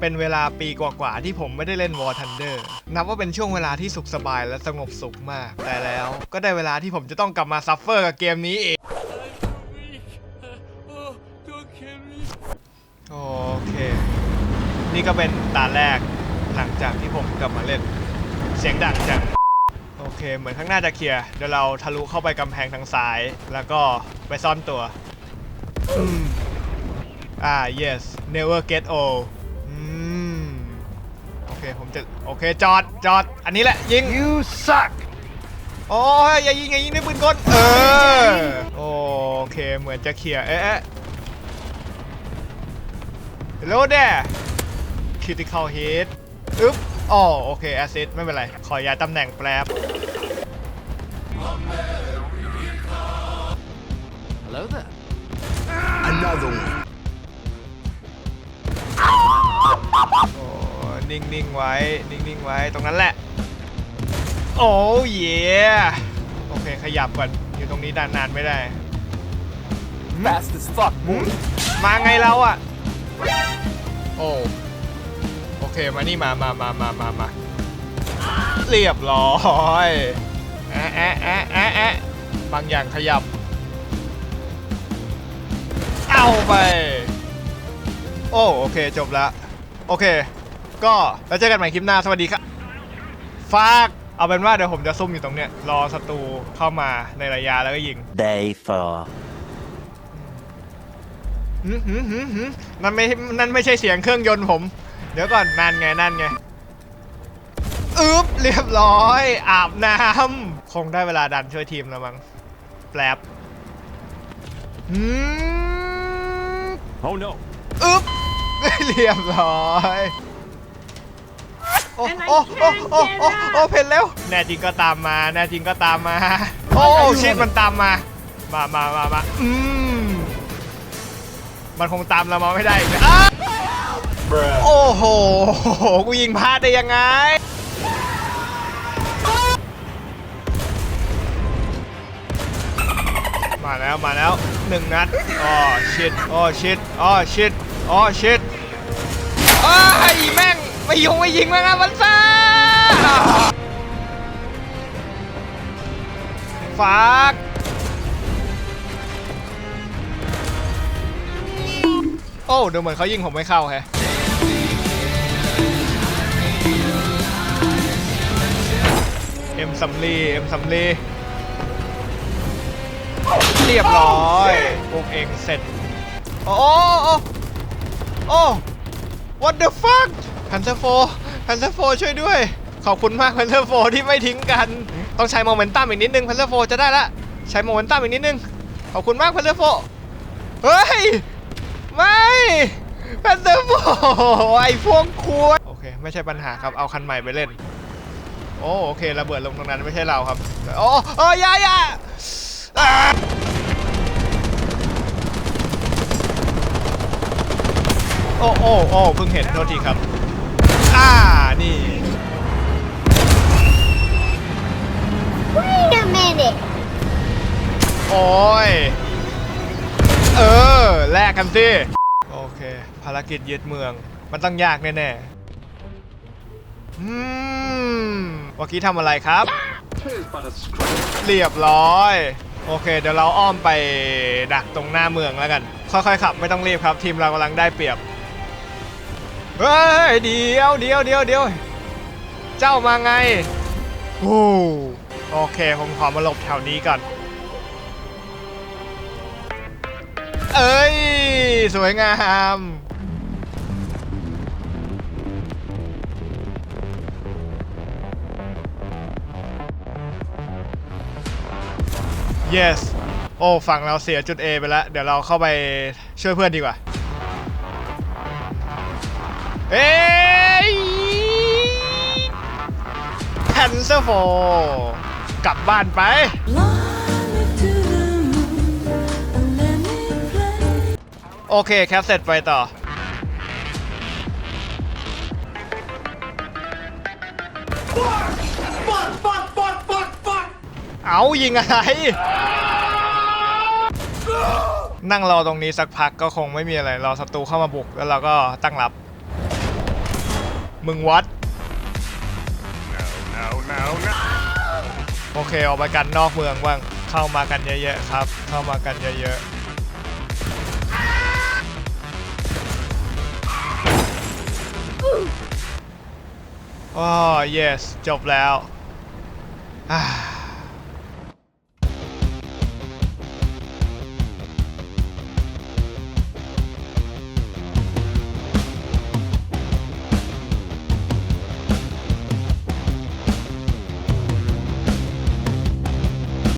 เป็นเวลาปีกว่าๆที่ผมไม่ได้เล่น War Thunder นับว่าเป็นช่วงเวลาที่สุขสบายและสงบสุขมาก แต่แล้วก็ได้เวลาที่ผมจะต้องกลับมาซัฟเฟอร์กับเกมนี้อีกโอเค นี่ก็เป็นตาแรกหลังจากที่ผมกลับมาเล่น เสียงดังจังโอเค เหมือนข้างหน้าจะเคลียร์เดี๋ยวเราทะลุเข้าไปกำแพงทางซ้าย แล้วก็ไปซ่อนตัวอืมอ่า yes never get old ผมจะโอเคจอดจอดอันนี้แหละยิง You suck! โอ้ยอย่ายิงอย่ายิงด้วยปืนกลเออโอเคเหมือนจะเคลียร์เอ๊ะเอ๊ะ Hello there critical hit อึ๊บอ๋อโอเค assist ไม่เป็นไร ขอย้ายตำแหน่งแป๊บ Hello there. Another one. นิ่งๆไว้ นิ่งๆไว้ ตรงนั้นแหละ โอ้เย่โอเค ขยับก่อน อยู่ตรงนี้นานๆไม่ได้ Fast as fuck, หืมมาไงเราอะ โอ้ โอเค มานี่ มา มา มา มา มา มา เรียบร้อยแอะแอะแอะแอะแอะบางอย่างขยับ เอาไป โอ้ โอเค จบแล้วโอเค ก็แล้วเจอกันใหม่คลิปหน้า สวัสดีครับฝากเอาเป็นว่าเดี๋ยวผมจะซุ่มอยู่ตรงเนี้ยรอศัตรูเข้ามาในระยะแล้วก็ยิง Day four. หืมหืมหืมหืมนั่นไม่นั่นไม่ใช่เสียงเครื่องยนต์ผม เดี๋ยวก่อนนั่นไงนั่นไงอึ๊บเรียบร้อย อาบน้ำคงได้เวลาดันช่วยทีมแล้วมั้งแปลบหืม Oh no. อึ๊บเรียบร้อย โอ้ And I โอ้โอ้ can't โอ้ get โอ้ up โอ้เพนแล้วแน่จริงก็ตามมาแน่จริงก็ตามมา โอ้ชิดมันตามมา มามามามาอืมมันคงตามเรามาไม่ได้อีกนะอ้าโอ้โหกูยิงพลาดได้ยังไง มาแล้วมาแล้วหนึ่งนัดอ๋อชิดอ๋อชิดอ๋อชิดอ๋อชิดอ้ายแม่ง ไม่ยงไม่ยิงแม่งอะมันซ่าฝากโอ้ดูเหมือนเขายิงผมไม่เข้าแฮะเอ็มซัมลีเอ็มซัมลีเรียบร้อยพวกเองเสร็จ โอ้โอ้โอ้ what the fuck พันเซอร์โฟพันเซอร์โฟช่วยด้วย ขอบคุณมากพันเซอร์โฟที่ไม่ทิ้งกัน ต้องใช้โมเมนตัมอีกนิดนึงพันเซอร์โฟจะได้ละ ใช้โมเมนตัมอีกนิดนึง ขอบคุณมากพันเซอร์โฟเฮ้ย ไม่พันเซอร์โฟไอ้พวกควรโอเค ไม่ใช่ปัญหาครับ เอาคันใหม่ไปเล่น โอ้โอเคระเบิดลงตรงนั้นไม่ใช่เราครับ โอ้โอ้ยายาโอ้โอ้โอ้เพิ่งเห็นโทษทีครับ ย เออ แลกกันสิ โอเค ภารกิจยึดเมือง มันต้องยากแน่ๆอืมเมื่อกี้ทำอะไรครับ เรียบร้อย โอเค เดี๋ยวเราอ้อมไปดักตรงหน้าเมืองแล้วกัน ค่อยๆขับ ไม่ต้องรีบครับ ทีมเรากำลังได้เปรียบ เฮ้ย เดียวเดียวเดียวเดียวเจ้ามาไง โอ้โอเค ผมขอมาหลบแถวนี้ก่อน เอ้ย สวยงาม yes โอ้ฝั่งเราเสียจุด A ไปแล้ว เดี๋ยวเราเข้าไปช่วยเพื่อนดีกว่า เอ้ยแคนเซอร์โฟกลับบ้านไป โอเคแคปเสร็จไปต่อ เอายิงอะไร นั่งรอตรงนี้สักพักก็คงไม่มีอะไร รอศัตรูเข้ามาบุกแล้วเราก็ตั้งรับ มึงวัด โอเคออกไปกันนอกเมืองบ้าง เข้ามากันเยอะๆครับ เข้ามากันเยอะๆ โอ้ yes จบแล้วอ่า